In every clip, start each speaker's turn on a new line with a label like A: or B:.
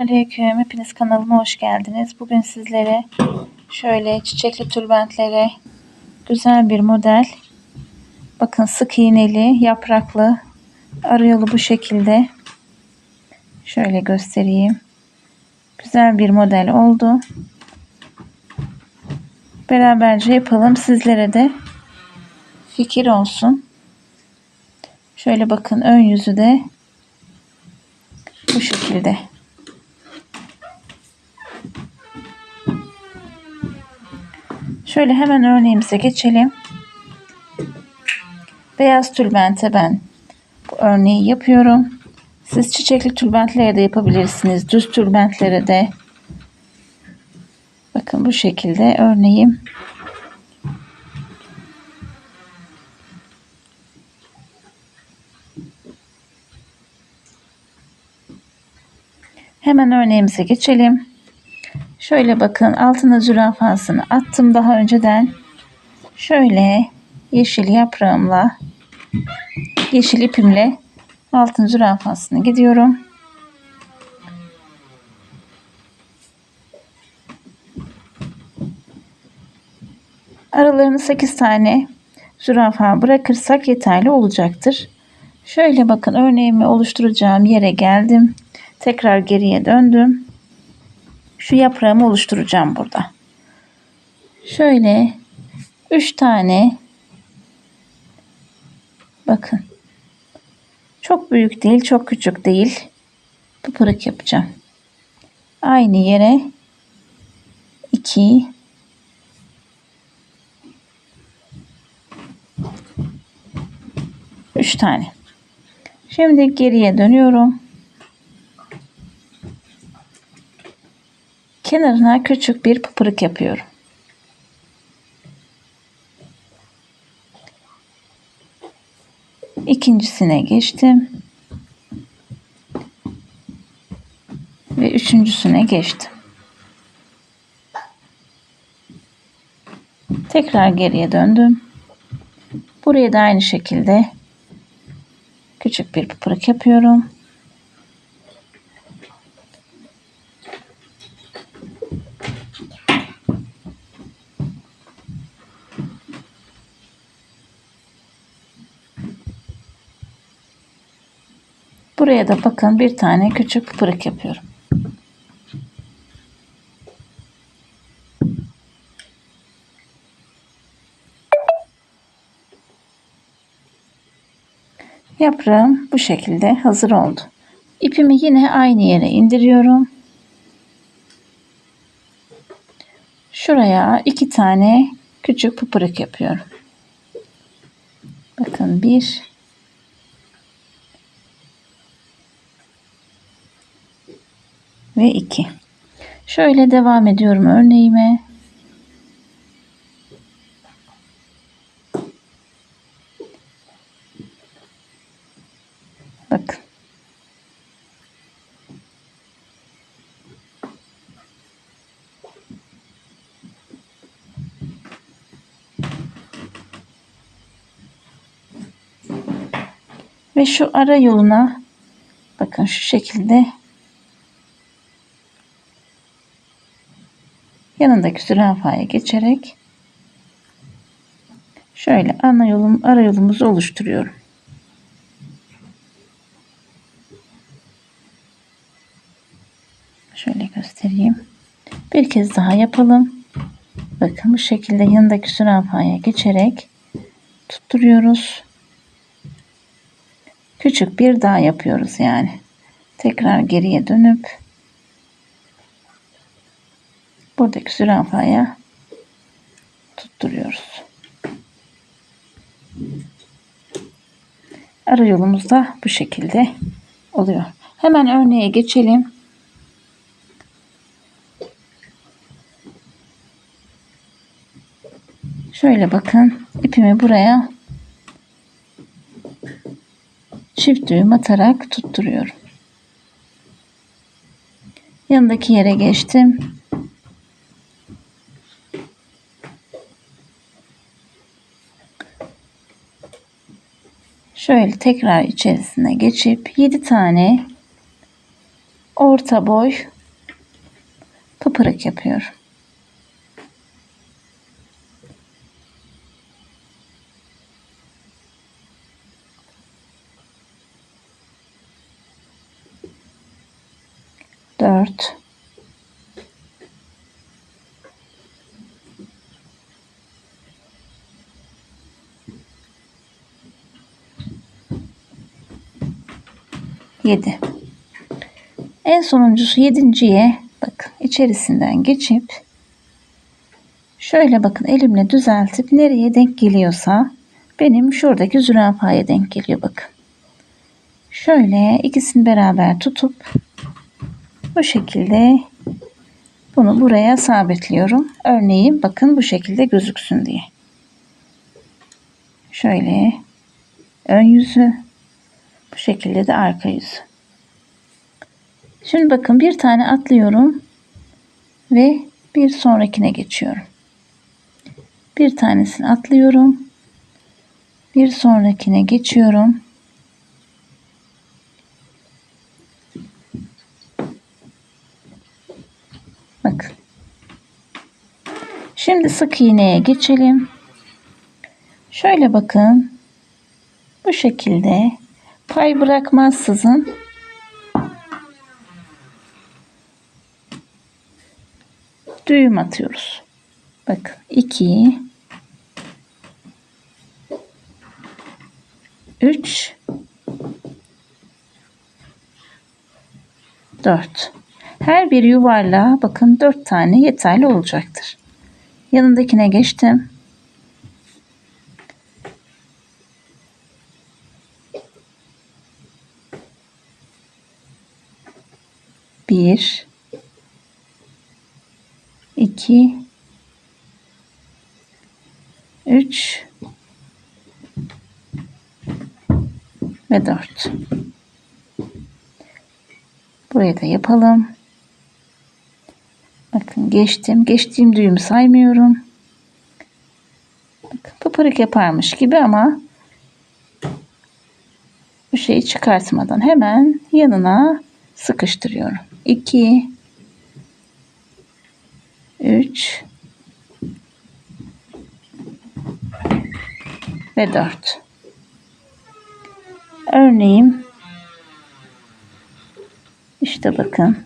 A: Aleyküm. Hepiniz kanalıma hoş geldiniz. Bugün sizlere şöyle çiçekli tülbentlere güzel bir model. Bakın sık iğneli, yapraklı. Arı yolu bu şekilde. Şöyle göstereyim. Güzel bir model oldu. Beraberce yapalım. Sizlere de fikir olsun. Şöyle bakın ön yüzü de bu şekilde. Şöyle hemen örneğimize geçelim. Beyaz tülbente ben bu örneği yapıyorum. Siz çiçekli tülbentlere de yapabilirsiniz. Düz tülbentlere de. Bakın bu şekilde örneğim. Hemen örneğimize geçelim. Şöyle bakın altına zürafasını attım daha önceden. Şöyle yeşil yaprağımla yeşil ipimle altın zürafasını gidiyorum. Aralarını 8 tane zürafa bırakırsak yeterli olacaktır. Şöyle bakın örneğimi oluşturacağım yere geldim. Tekrar geriye döndüm şu yaprağımı oluşturacağım burada. Şöyle 3 tane bakın çok büyük değil çok küçük değil pıpırık yapacağım. Aynı yere 2 3 tane. Şimdi geriye dönüyorum. Kenarına küçük bir pıpırık yapıyorum. İkincisine geçtim. Ve üçüncüsüne geçtim. Tekrar geriye döndüm. Buraya da aynı şekilde küçük bir pıpırık yapıyorum. Buraya da bakın bir tane küçük pırık yapıyorum. Yaprağım bu şekilde hazır oldu. İpimi yine aynı yere indiriyorum. Şuraya iki tane küçük pıpırık yapıyorum. Bakın bir ve 2. Şöyle devam ediyorum örneğime. Bakın. Ve şu ara yoluna bakın şu şekilde yanındaki zürafaya geçerek şöyle ana yolum ara yolumuzu oluşturuyorum. Şöyle göstereyim. Bir kez daha yapalım. Bakın bu şekilde yanındaki zürafaya geçerek tutturuyoruz. Küçük bir daha yapıyoruz yani. Tekrar geriye dönüp buradaki zürafaya tutturuyoruz. Ara yolumuz da bu şekilde oluyor. Hemen örneğe geçelim. Şöyle bakın ipimi buraya çift düğüm atarak tutturuyorum. Yanındaki yere geçtim. Şöyle tekrar içerisine geçip 7 tane orta boy pıpırık yapıyorum. Dört. Yedi. En sonuncusu yedinciye bakın içerisinden geçip şöyle bakın elimle düzeltip nereye denk geliyorsa benim şuradaki zürafaya denk geliyor bakın. Şöyle ikisini beraber tutup bu şekilde bunu buraya sabitliyorum. Örneğin bakın bu şekilde gözüksün diye. Şöyle ön yüzü bu şekilde de arka yüzü. Şimdi bakın bir tane atlıyorum ve bir sonrakine geçiyorum. Bir tanesini atlıyorum. Bir sonrakine geçiyorum. Bakın. Şimdi sık iğneye geçelim. Şöyle bakın. Bu şekilde pay bırakmazsızın düğüm atıyoruz. Bakın 2 3 4 her bir yuvarlağa bakın 4 tane yeterli olacaktır. Yanındakine geçtim. Bir, iki, üç ve dört. Burayı da yapalım. Bakın geçtim. Geçtiğim düğümü saymıyorum. Bakın pıpırık yaparmış gibi ama bu şeyi çıkartmadan hemen yanına sıkıştırıyorum. 2 3 ve 4. Örneğin işte bakın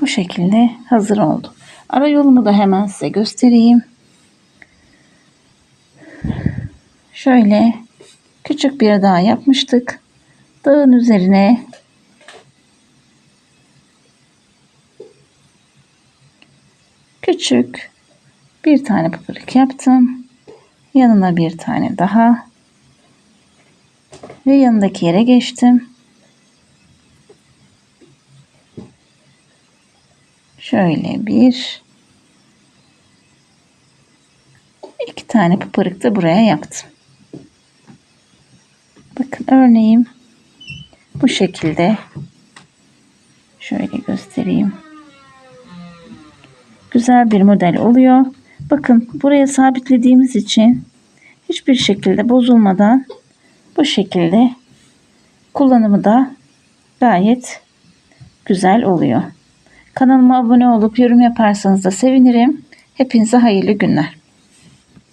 A: bu şekilde hazır oldu. Ara yolumu da hemen size göstereyim. Şöyle küçük bir dağ yapmıştık. Dağın üzerine küçük bir tane pıpırık yaptım. Yanına bir tane daha ve yanındaki yere geçtim. Şöyle bir iki tane pıpırık da buraya yaptım. Bakın örneğim bu şekilde şöyle göstereyim. Güzel bir model oluyor. Bakın buraya sabitlediğimiz için hiçbir şekilde bozulmadan bu şekilde kullanımı da gayet güzel oluyor. Kanalıma abone olup yorum yaparsanız da sevinirim. Hepinize hayırlı günler.